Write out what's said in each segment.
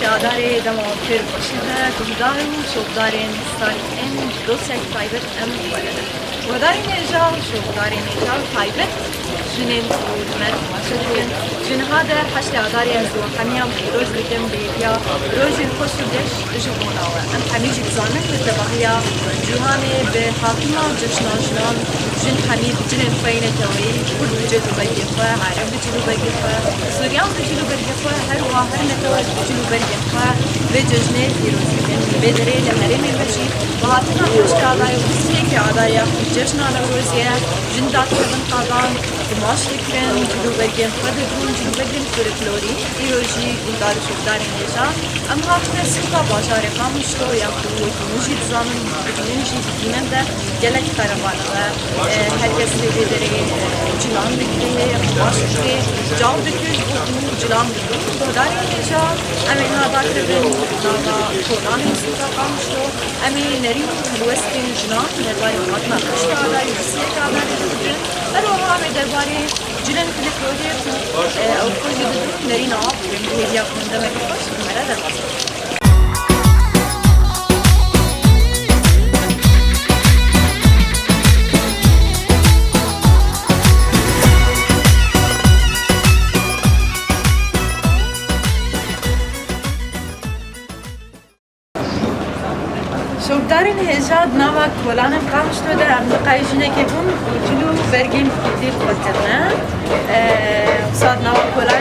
هشت آداری دما پیر باشده گهدار و شوقدارین سال این دو سک تایبت ام ولده گهدارین ایجا شوقدارین ایجا تایبت جنین ولمت ماشدکن جنها در هشت آداری از دو همیم روز بکن بیدیا روزی خوش و دش جموناوه ام همیجی بزانن به دباهیا جهانی به حاکما جشنا جنان جن حمید جن فین توی کرد بجد بگی خواه عرب بجد بگی خواه سوریان بجد بگی خواه هر واحد نتوج بجد بگی خواه به جشن پیروزی کن به دره لحرم بچی و حتما خوش آدای و بسی که آدای جشن نوروزیه جن داد کردن قادان دماش کردن جدو بگی خواه درون جدو بگی فولکلوری پیروزی گلدار شکدار نیجا ام حتما سکا باشار خاموشتو یا خود مجید زامن بجنین جید دینم ده گلک فرمانه و herkes birileri cilan dikri, baş dikri, cav dikri, Kur'an biliyorum. Kur'an İngilizce, emin hada kırdım, hada Kur'an İngilizce kalmıştı. Emin nerim, Western Cina, dervari Fatma Kaşka kadar, Yusuf'a kadar yürüdü. Ben o rağmen dervari Cülen Kulüp Ödeye'ye Avrupa'yı dedim, nerin ağabeyim, hediye hakkında mektup açtım, merhaba.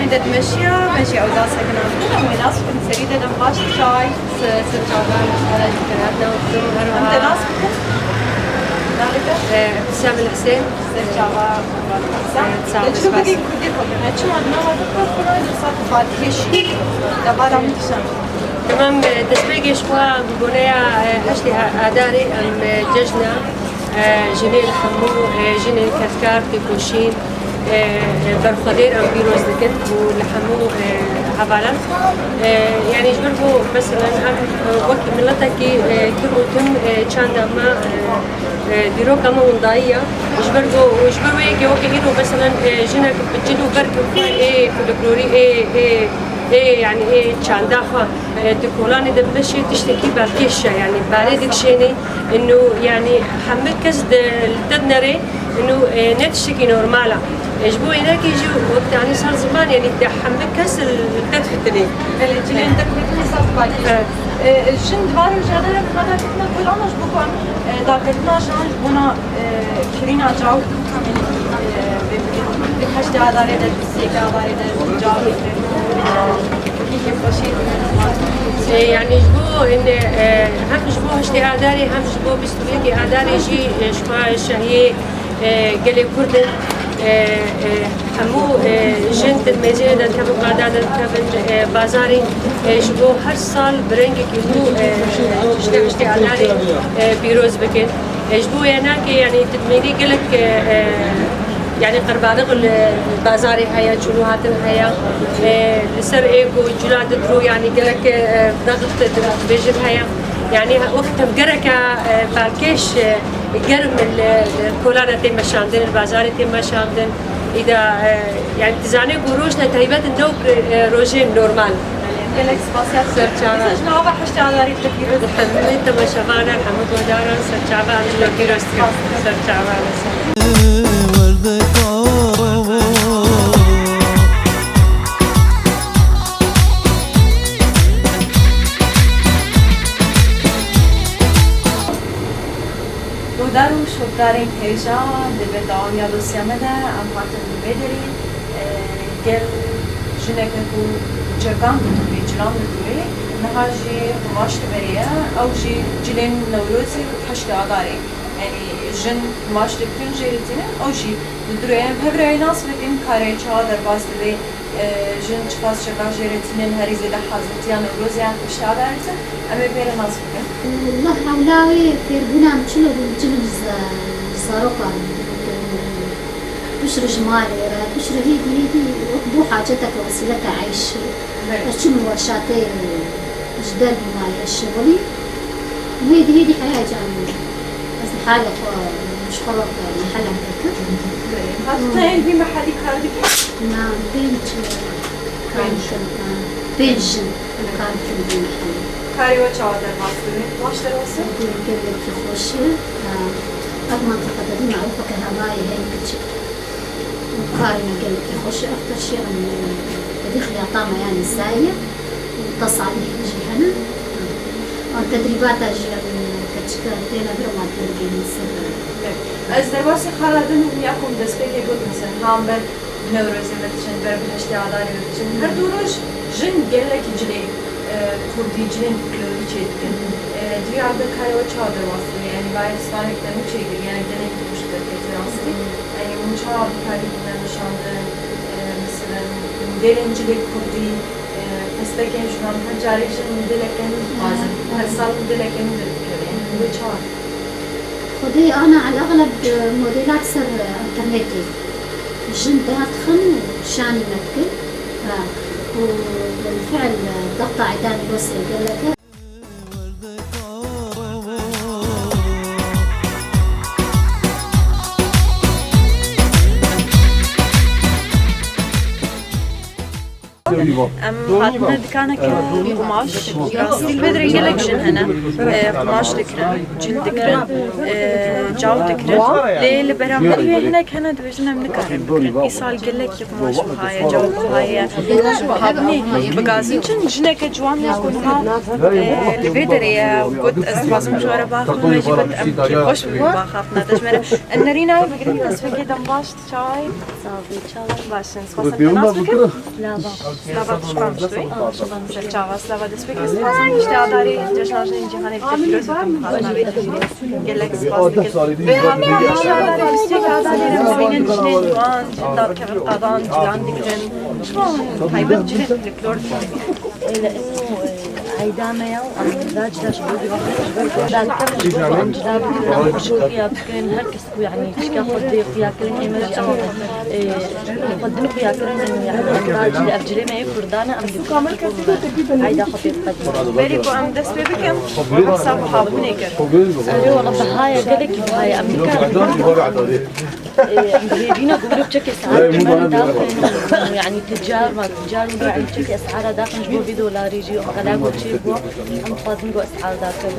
نوا کلان دد مشیا مشیا أو داسه کنم کنم و ناس کن سری ددم باش چای سر چاوان حالا کنم أنت ناس کن ابتسام الحسين. سر سام جلو بگی کدی خودتنا چون نوا بکر کنم صاد فاتیشی دبارم تشم تمام. تسبيق شوا بنايا هشتي أداري أم ججنا جنين حمو جنين كتكار في برخدير ام بيروز دكت ولحمو هبالا يعني جبربو مثلا وقت ملتكي كروتن چند ما دیرو کما وندایا جبرگو جبرو یکی وقتی هیرو مثلا جنك بتجلو برك إيه فلكلوري إيه إيه إيه يعني إيه چندخا دكولان دمشي تشتكي بالكشة يعني بالي دكشيني انه يعني حمد كز ددنري انه نتشتكي نورمالا. اجبو هناك يجي وقت يعني صار زمان يعني حمد كز الدد اللي جينا عندك مثل صف باقي الجن دوار الجدار هذا كنا كلنا جبوكم دا كنا جان بنا كرينا جاو بحشت عداري دا بسيك عداري دا جاو كيف بشير يعني جبو ان هم جبو هشتي اداري هم جبو بستويكي اداري جي شما شهيه قلي كردن همو جنت المزينة دا كبن قادا دا كبن بازاري جبو هر سال برنگي كي هو جشتي هشتي اداري بيروز بكن جبو يناكي يعني تدميني قلك يعني قربانق البازاري هيا شنو هاتن هيا لسر ايجو جلاد درو يعني قالك ضغط بيجن هيا يعني وقت بقرك بالكيش قرم الكولانا تم شاندن البازاري تم شاندن اذا يعني تزعني قروشنا تهيبات النوب روجين نورمال. قالك سباسيات سرچانا جنا با حشت عداري تكيرو الحمد دودار و شوکدارین هیجا دبه دام یا دوسیامه ده ام هاتن بدری گل جنکه کو جگان بتوی جلان بتوی نها جی قماش تبریه او جی جلین نوروزی حشت آداری yani jin maç diktin jeritine o jî li dureyem hevrayê nas bikin karê çawa derbas divê jin çiqas çeka jeretinin herî zêde hazirtiya Newroziyan pişta bertin em ê pêre nas bikin. والله حولاوي في ربنا زاروكا بشر جمالي بشر هيدي هيدي بو حاجتك وسيلتك عيش اشم ورشاتي جدال مالي الشغلي هيدي هيدي حياة جامعة بس حالة مش محلها هيك Hatta bir mahalli kar dikin. نعم بنت. كان كان بينجن كان في البيت. کاری و چاوا در باستونی باش در خوشي المنطقة دي معروفة كهواي هي كتشي وقارن قال لك خوشي أكتر شيء عن بدي خياطة يعني ساية وتصعد يجي هنا والتدريبات أجي كتشكر تينا برما تلقي نسر أز در واسه خالدن و یکم دست بود مثلا هم بر نوروزی بتشن بر بهشتی بتشن. هر دو روز جن گلک جلی کردی جن کلوری چه؟ دیگه عبد کاری در که راستی یعنی اون چا عبد کاری بودن نشاندن مثلا دلن جلی کردی پستکن شدن هر جاری جن دلکن بازن هر سال دلکن دلکن یعنی هو چا خدي أنا على الأغلب موديلات سر انترنتي جن داخل وشاني متكل وبالفعل ضغط عيدان الوسع قال لك ام هاتنا دكانك قماش راستي البدر يقلك جن هنا آه، قماش دكرن جلد دكرن آه، جاو دكرن ليه لبرامبر هناك هنا دبجنا من كارن بكرن ايصال قلك قماش بهاي جاو بهاي بهابني بقازي جن جنك جوان يكون ها البدر يا قد اسباس مشوار باخذ ما جبت ام خوش باخافنا تجمر النرينا بقري تسفكي دم باش تشاي صافي تشاي باشن سواسن Slava Szpansztwy. Rzeczowa, Слава Душпанштуй, Шевчава, Слава Деспеки, Спасmıştı Adari, Ceşarjın Cihan Evde Filozotum Hazanavet, Gelek Spastik, Ve hatta Müşte Adari, Bistik Adari, Remsinin Cine Duan, Cindar Kevip Adan, Cilan Dikren, Şuan, Kaybet Cilet, Liklor, Eyle, يو أم داج داش بودي دال كم فيها بكن هركس يعني تشكا خدي فيها كلن إيمج أم قدم فيها كلن يعني داج لأفجلي ما يفردانا أم دي عيدا خطير قدم Beri bu em dest pê bikim, hesab habib nekir. أنا والله بهاي قالك بهاي أم جايبينا قولوا بشكل أسعار كمان داخل يعني تجار ما تجار يعني بشكل أسعار داخل نجيبوا بدولار يجي وغلاقوا تشيبوا ام فاضين اسعار داخل.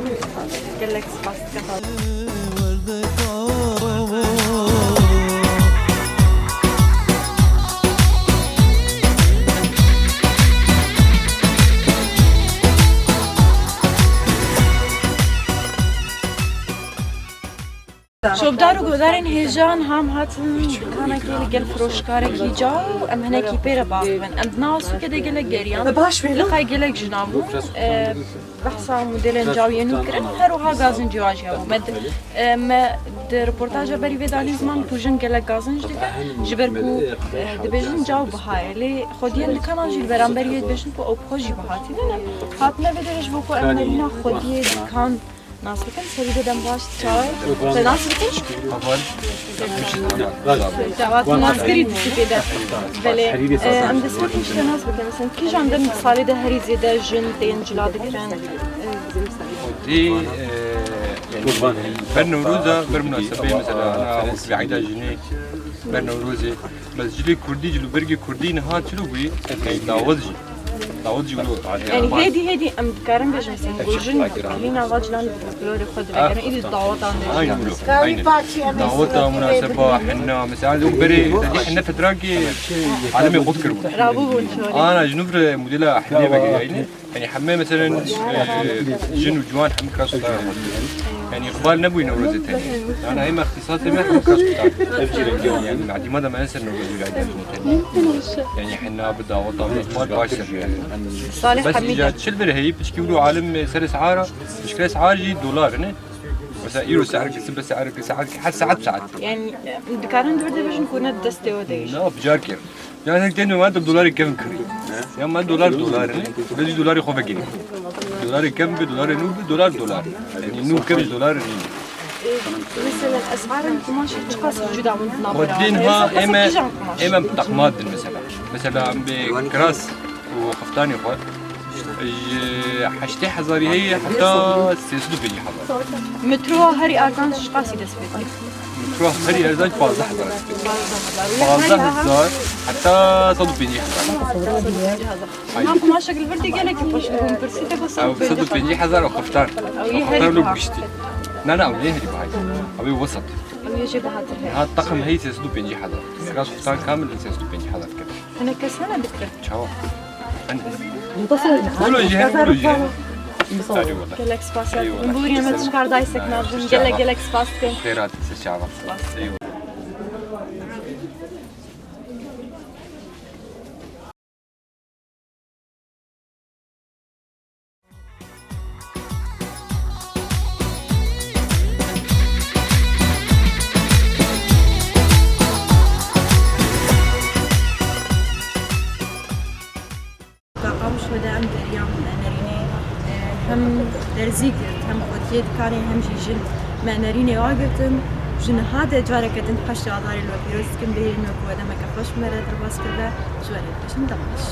Gelek spastika habib. شوبدار و گودارین هیجان هم هاتن کانا که گل فروشکار کی جاو ام هنه کی پیر باخن ام ناسو که گل گریان باش ویلا لقای گل جنابو بحثا مدل جاو ینو کرن هر وها گازن جواج هاو مد ما در رپورتاج بری ودانی زمان پوجن گل گازن جدیده جبر کو دبیجن جاو بهای لی خودیان دکانا جیل برام بری دبیجن کو اوپخو جی بهاتی نه هاتنه ودرش بو کو ام نرینا خودی دکان ناس بکن سری بدم باش چای به ناس بکن جواد ناس کرید بده بله ام دست بکن شده ناس بکن مثلا کی جان دم سالی ده هری زیده جن تین جلا دکرن دي قربان بر نوروزا بر مناسبة مثلا أنا في عيدا جنيه بر نوروزي بس جلي كردي جلو برجي كردي نها شلو بي داوود جي جي ولو. يعني هيدي هيدي أم دكارن بيج مثلا جن هنا واجلان بلوري خد بكرن إيدي هاي ولو هاي داوود مناسبة حنا مثلا بري حنا فتراكي عالمي قد كربو رابو بونشوري أنا جنوب موديلا حنيه بقى يعني يعني حمام مثلا جن وجوان حمام كراس يعني قبال نبوي نوروز تاني أنا هيما اختصاصي ما كراس يعني دي مدى ما أنسى نوروز تاني يعني حنا بدا وطن قبال باشر يعني صالح بس جات شلبر هي بس كيقولوا عالم سعر اسعاره مشكله اسعار جي دولار هنا بس ايرو سعر كسب سعر سعر حتى ساعات ساعات. يعني دكارن دور دبيجن كونت دستي وديش لا بجار كيف؟ يعني تاني ما بدولار كم كري يا ما دولار دولار بدي دولار جنيه دولار كم بدولار نو بدولار دولار يعني نو كم دولار؟ نو مثلا أسعار القماش تشخص جدا من ودينها اما إما بتقماد مثلا. مثلا بكراس وخفتاني خو حشتي حزاري هي حتى سيسدو بيجي حزار مترو هري ارقام شقاسي دست بيت. تروح هري ارزاج بازده حزار بازده حزار حتى صدو بيجي حزار ما ما شكل فردي قالك باش نكون برسيتك صدو بيجي حزار أو خفتار. لو. بشتي لا لا أو يهري بهاي أو وسط. هذا الطقم هي سيسدو بيجي حزار سكاس خفتار كامل سيسدو بيجي حزار كده. أنا كسانه بكرة. تشاو. Bulacağım, bulacağım. Galax pas. Bu yine çıkardaysak ne yapacağım? Gele درزي قلت هم خوديت كاري هم جي جن ما نريني واقتن جن هذا جارك تن حش عذاري لو بيروس كم بيه انه قوة ما كفش مرة درباس كذا جوالي بشن دمش